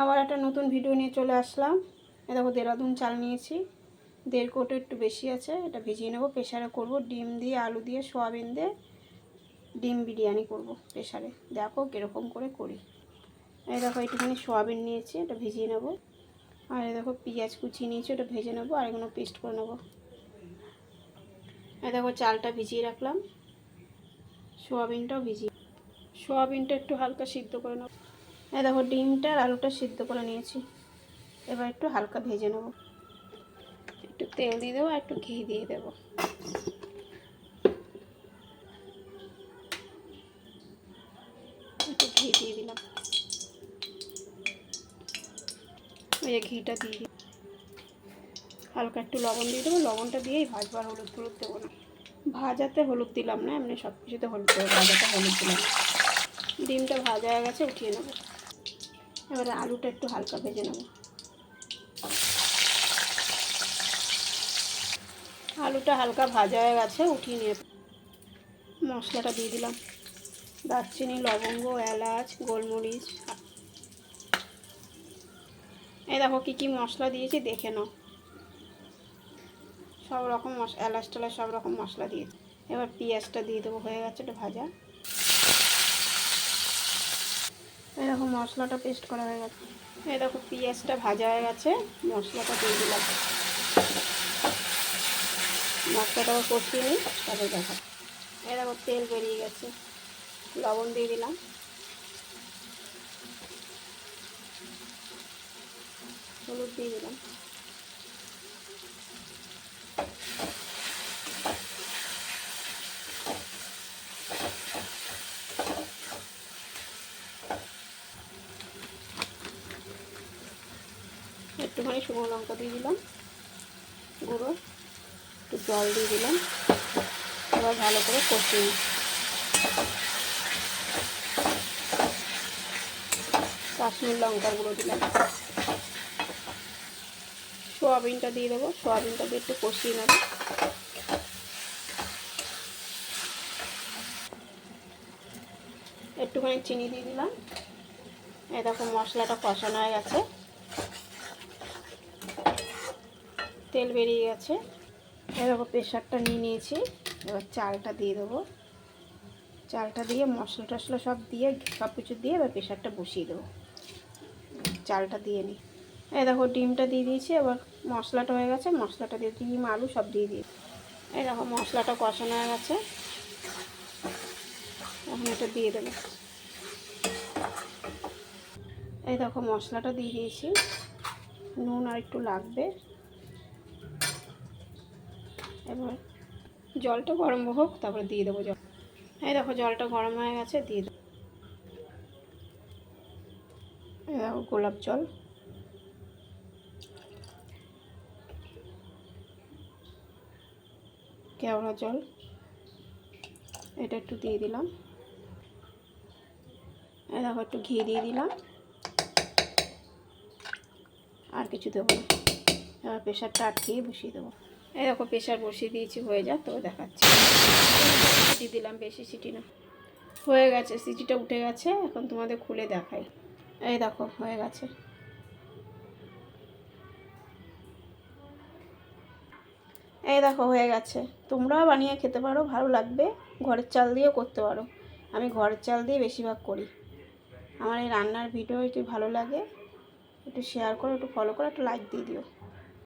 আবার একটা নতুন ভিডিও নিয়ে চলে আসলাম। এ দেখো দেরাদুন চাল নিয়েছি। দেড় কোটো একটু বেশি আছে, এটা ভিজিয়ে নেব। প্রেশারে করব, ডিম দিয়ে, আলু দিয়ে, সোয়াবিন দিয়ে ডিম বিরিয়ানি করব প্রেশারে দেখো কীরকম করে করি। এই দেখো একটুখানি সোয়াবিন নিয়েছি, এটা ভিজিয়ে নেব। আর দেখো পেঁয়াজ কুচিয়ে নিয়েছি, ওটা ভেজে নেব আর এগুলো পেস্ট করে নেব। এই দেখো চালটা ভিজিয়ে রাখলাম। সোয়াবিনটাও ভিজিয়ে সোয়াবিনটা একটু হালকা সিদ্ধ করে নেব। এই দেখো ডিমটা আর আলুটা সিদ্ধ করে নিয়েছি। এবার একটু হালকা ভেজে নেব। একটু তেল দিয়ে দেবো আর একটু ঘি দিয়ে দেবো। একটু ঘি দিয়ে দিলাম। ওই ঘিটা দিয়ে দিই হালকা একটু লবণ দিয়ে দেবো। লবণটা দিয়েই ভাজবো আর হলুদ হলুদ দেবো না। ভাজাতে হলুদ দিলাম না, এমনি সব কিছুতে হলুদ দেবো। ভাজাতে হলুদ দিলাম। ডিমটা ভাজা হয়ে গেছে, উঠিয়ে নেব। এবারে আলুটা একটু হালকা ভেজে নেব। আলুটা হালকা ভাজা হয়ে গেছে, উঠিয়ে নিয়ে মশলাটা দিয়ে দিলাম। দারচিনি, লবঙ্গ, এলাচ, গোলমরিচ। এই দেখো কী কী মশলা দিয়েছি, দেখে নাও। সব রকম মশ এলাচ টেলাচ সব রকম মশলা দিয়ে এবার পেঁয়াজটা দিয়ে দেবো, হয়ে গেছে এটা ভাজা। দেখো মশলাটা পেস্ট করা হয়ে গেছে। এরকম পেঁয়াজটা ভাজা হয়ে গেছে, মশলাটা দিয়ে দিলাম। মশলাটা কষিয়ে নিই তাদের দেখা। এরকম তেল বেরিয়ে গেছে, লবণ দিয়ে দিলাম। হলুদ দিয়ে দিলাম। একটুখানি শুকনো লঙ্কা দিয়ে দিলাম, গুঁড়ো, একটু জল দিয়ে দিলাম, এবার ভালো করে কষিয়ে। কাশ্মীর লঙ্কার গুঁড়ো দিলাম। সোয়াবিনটা দিয়ে দেবো, সোয়াবিনটা দিয়ে একটু কষিয়ে নেব। একটুখানি চিনি দিয়ে দিলাম। এরকম মশলাটা কষানো হয়ে গেছে। তেল বেরিয়ে গেছে। দেখো প্রেশারটা নিয়ে নিয়েছি। এবার চালটা দিয়ে দেবো। চালটা দিয়ে মশলা টশলা সব দিয়ে সব কিছু দিয়ে এবার প্রেশারটা বসিয়ে দেবো। চালটা দিয়ে নিই এই দেখো ডিমটা দিয়ে দিয়েছি, এবার মশলাটা হয়ে গেছে। মশলাটা দিয়ে ডিম, আলু সব দিয়ে দিই এই দেখো মশলাটা কষানো হয়ে গেছে। এখন এটা দিয়ে দেবো। এই দেখো মশলাটা দিয়ে দিয়েছি। নুন আর একটু লাগবে। এবার জলটা গরম হোক, তারপরে দিয়ে দেবো জল। এই দেখো, জলটা গরম হয়ে গেছে, দিয়ে দেবো। এই দেখো, গোলাপ জল। কেওড়া জল। এটা একটু দিয়ে দিলাম। এই দেখো, একটু ঘি দিয়ে দিলাম। আর কিছু দেবো না। এবার প্রেশারটা আটকিয়ে বসিয়ে দেবো। এই দেখো প্রেশার বসিয়ে দিয়েছি, হয়ে যা তো দেখাচ্ছি। সিটি দিলাম বেশি, সিটি না। হয়ে গেছে, সিটিটা উঠে গেছে, এখন তোমাদের খুলে দেখাই। এই দেখো, হয়ে গেছে। এই দেখো, হয়ে গেছে। তোমরাও বানিয়ে খেতে পারো, ভালো লাগবে। ঘরের চাল দিয়েও করতে পারো। আমি ঘরের চাল দিয়ে বেশিরভাগ করি। আমার এই রান্নার ভিডিও, একটু ভালো লাগে, একটু শেয়ার করো, একটু ফলো করো, একটু লাইক দিয়ে দিও।